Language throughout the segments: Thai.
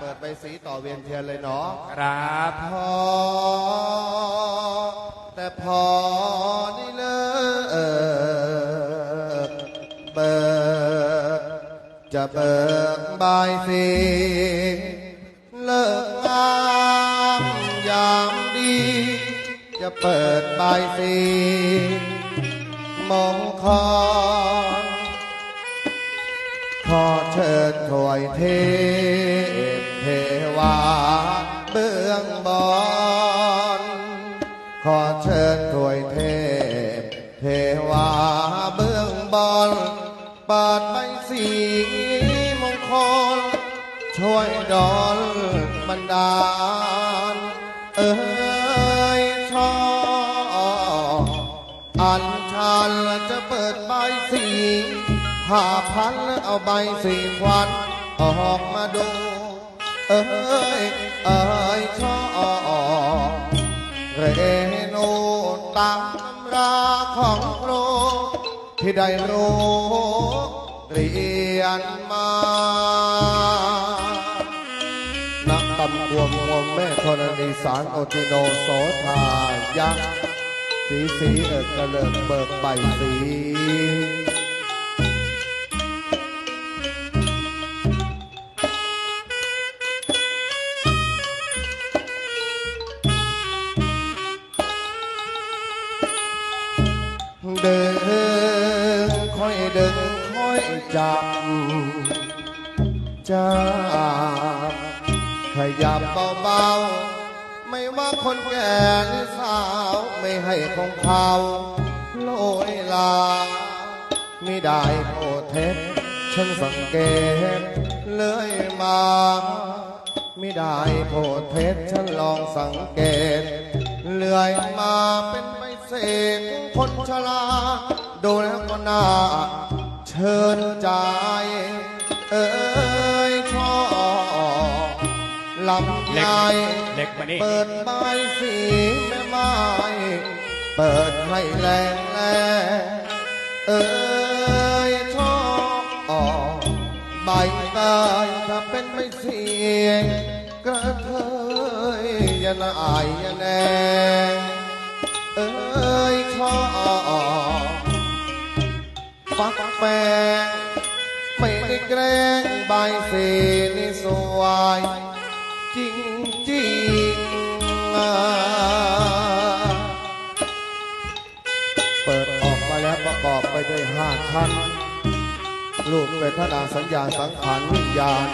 เปิดใบสีต่อเวียนเทียนเลยเนาะครับพอ แต่พอนี่เลิกเบิกจะเบิกบายสีเลิกงามยามดี จะเปิดบายสีมงคลขอเชิญถวยเท ช่วยดอลบันดาล เอ้ยชออันชันจะเปิดใบสีผ่าพันเอาใบสีควันออกมาดู เอ้ยเอ้ยชอเรนูตามตำราของครูที่ได้รู้เรียนมา นักตำรวมงวมแม่ธรณีสารโอติโนโสธายักษ์สีสีเอิกกระเลิกเบิกใบสีเดินค่อยเดินค่อยจับจ้า ขยับเบาๆ ไม่ว่าคนแก่หรือสาว ไม่ให้ของเขาโลยลา ไม่ได้โอเทสฉันสังเกตเลยมา ไม่ได้โพเทสฉันลองสังเกต เลื่อยมาเป็นใบเศษคนชราดูแล้วก็น่าเชิญใจ เอ้ย เล็ไยกเล็กมานี่เปิดใบสีแม่ไม้เปิดให้แรงแรงเอ้ยชอบออกใบเตยถ้าเป็นไม่เสียงกระเทยอย่าละอายอย่าแนงเอ้ยชอบฟักแปงไม่ได้แกล้งใบสีนี่สวย ประกอบไปด้วยห้าชั้นรูปเป็นพระนางสัญญาณสังขารวิญญาณ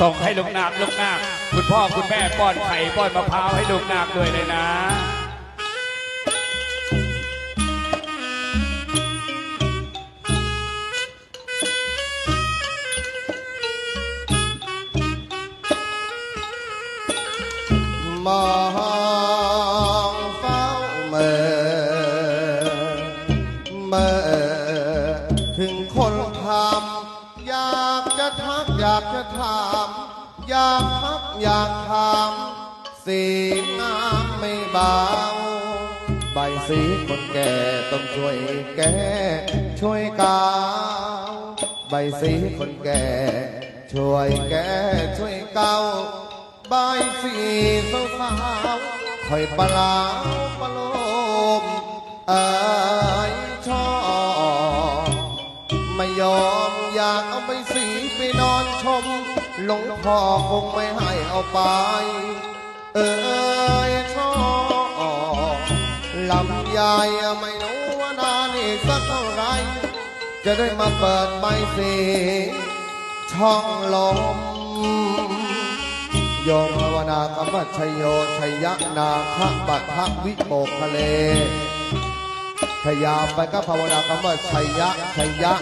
ส่งให้ลูกนาคลูกนาคคุณพ่อคุณแม่ป้อนไข่ป้อนมะพร้าวให้ลูกนาคด้วยเลยนะมอ สีงามไม่เบาใบสีคนแก่ต้องช่วยแก้ช่วยกาวใบสีคนแก่ ช่วยแก้ช่วยเกาใบสีสาวสาวคอยปลาปลาโลมเอ้ยชอบไม่ยอมอยากเอาใบสีไปนอนชมหลวงพ่อคงไม่ให้เอาไป เอ้ยชอลำใหญ่ไม่รู้ว่านานอีกสักเท่าไร จะได้มาเปิดใบสีช่องลมโยมภาวนากรรมชยโยชัยยะนาคะปัทภวิโมกขเลพยายามไปก็ภาวนากรรมชัยยะชัยยะ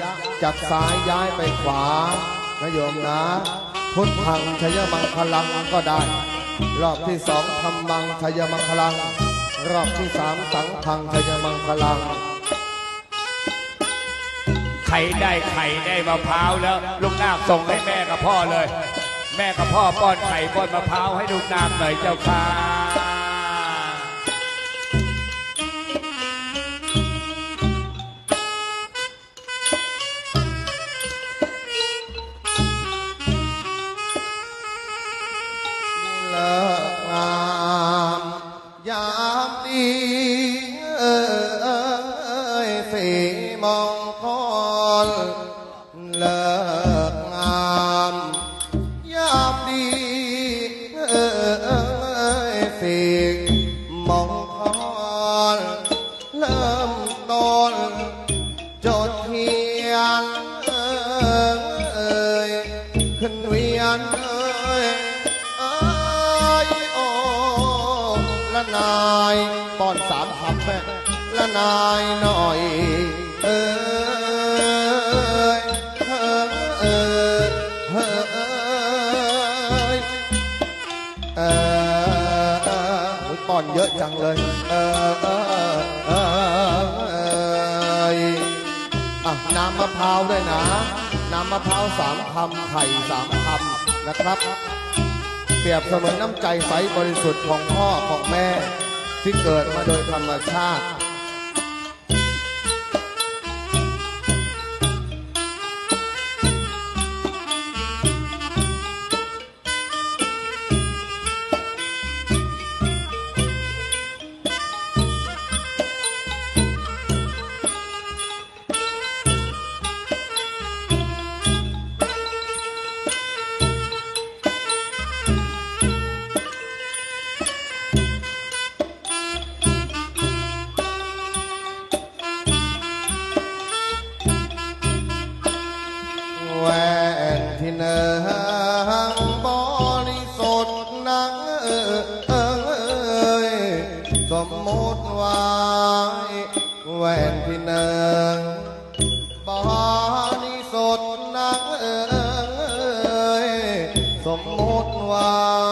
จากซ้ายย้ายไปขวานะโยมนะพุทธังชัยมังคลังก็ได้ รอบที่สองธรรมังชัยมังคลัง รอบที่สามสังฆังชัยมังคลังไข่ได้ไข่ได้มะพร้าวแล้ว ลูกนาคส่งให้แม่กับพ่อเลย แม่กับพ่อป้อนไข่ป้อนมะพร้าวให้ลูกนาคหน่อยเจ้าค่ะ lợi ป้อนสามคำแม่ละนายหน่อย เอ้ยเฮ้อเอ้ยเอเอ้ยเออเออโอ้ยป้อนเยอะจังเลย เออเออเออเอยอะน้ำมะพร้าวด้วยนะ น้ำมะพร้าวสามคำไข่สามคำนะครับเปรียบเสมือนน้ำใจใสบริสุทธิ์ของพ่อของแม่ ที่เกิดมาโดยธรรมชาติ มมติไว้แหวนที่เนืองบริสดนักเอยสมมติไว้โ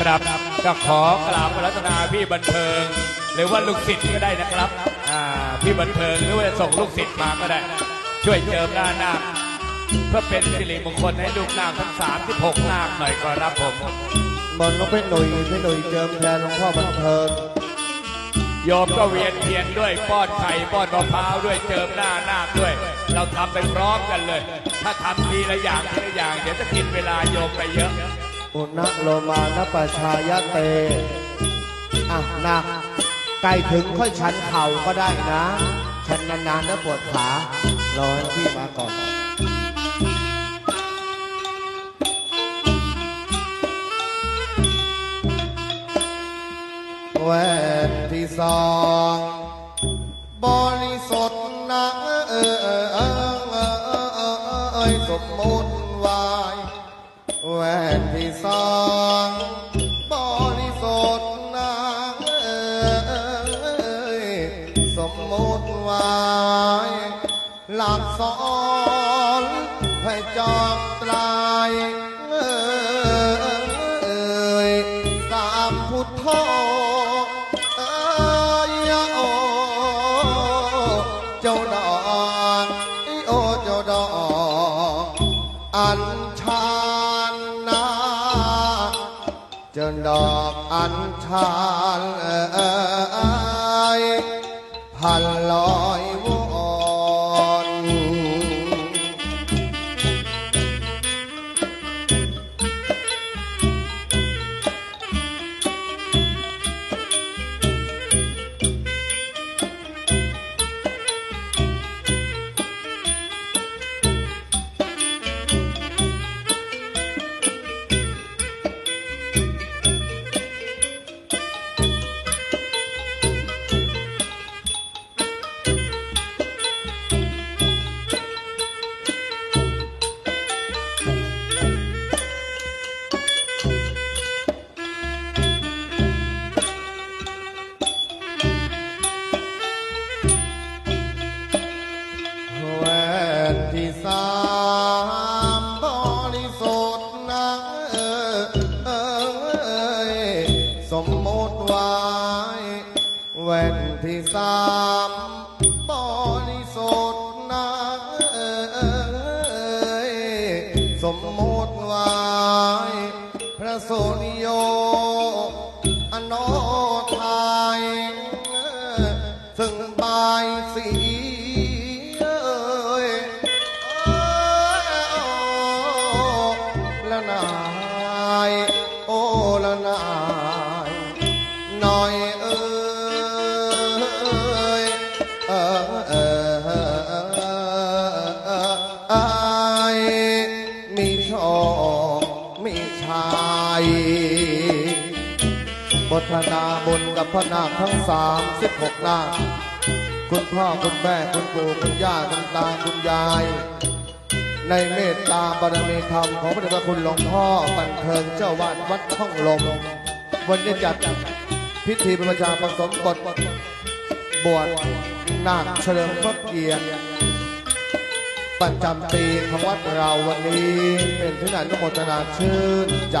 ครับก็ขอกราบรัตนาพี่บันเทิง หรือว่าลูกศิษย์ก็ได้นะครับอ่าพี่บันเทิงหรือว่าจะส่งลูกศิษย์มาก็ได้ ช่วยเจิมหน้านาคเพื่อเป็นสิริมงคลให้ลูกนาคทั้งสามที่หกนาคหน่อยก็รับผมบอลน้องเป็นหนุ่ยเป็นหนุ่ยเจิมแทนหลวงพ่อบันเทิงโยมก็เวียนเทียนด้วยป้อนไข่ป้อนมะพร้าวด้วยเจิมหน้านาคด้วย เราทำไปพร้อมกันเลย ถ้าทำทีละอย่างทีละอย่างเดี๋ยวจะกินเวลาโยมไปเยอะ อุณโลมานปชายเต อะนะใกล้ถึงค่อยชันเข่าก็ได้นะ ชันนานๆแล้วปวดขารอให้พี่มาก่อนแหวนที่สอง มุติไว้หลักสอนให้จอบตรายเออเออตามพุทโธเอยโอเจ้าดอกไอโอเจ้าดอกอันชานนาเจ้าดอกอันชานเอย พันลอย สมมติไว้แหวนที่สามบริสุทธิ์นะเออสมมติไว้พระโสนิโยอโนไทยซึ่งบายสี มีชัยบทนาบุญกับพระนาคทั้งสามสิบหกนาคคุณพ่อคุณแม่คุณปู่คุณย่าคุณตาคุณยาย ในเมตตาบารมีธรรมของพระเดชพระคุณหลวงพ่อบันเทิงเจ้าวาดวัดท่องลมวันนี้จัดพิธีบรรพชาผสมบทบวชนาคเฉลิมพระเกียรติ ประจำปีของวัดเราวันนี้เป็นที่ไหนก็โมทนาชื่นใจ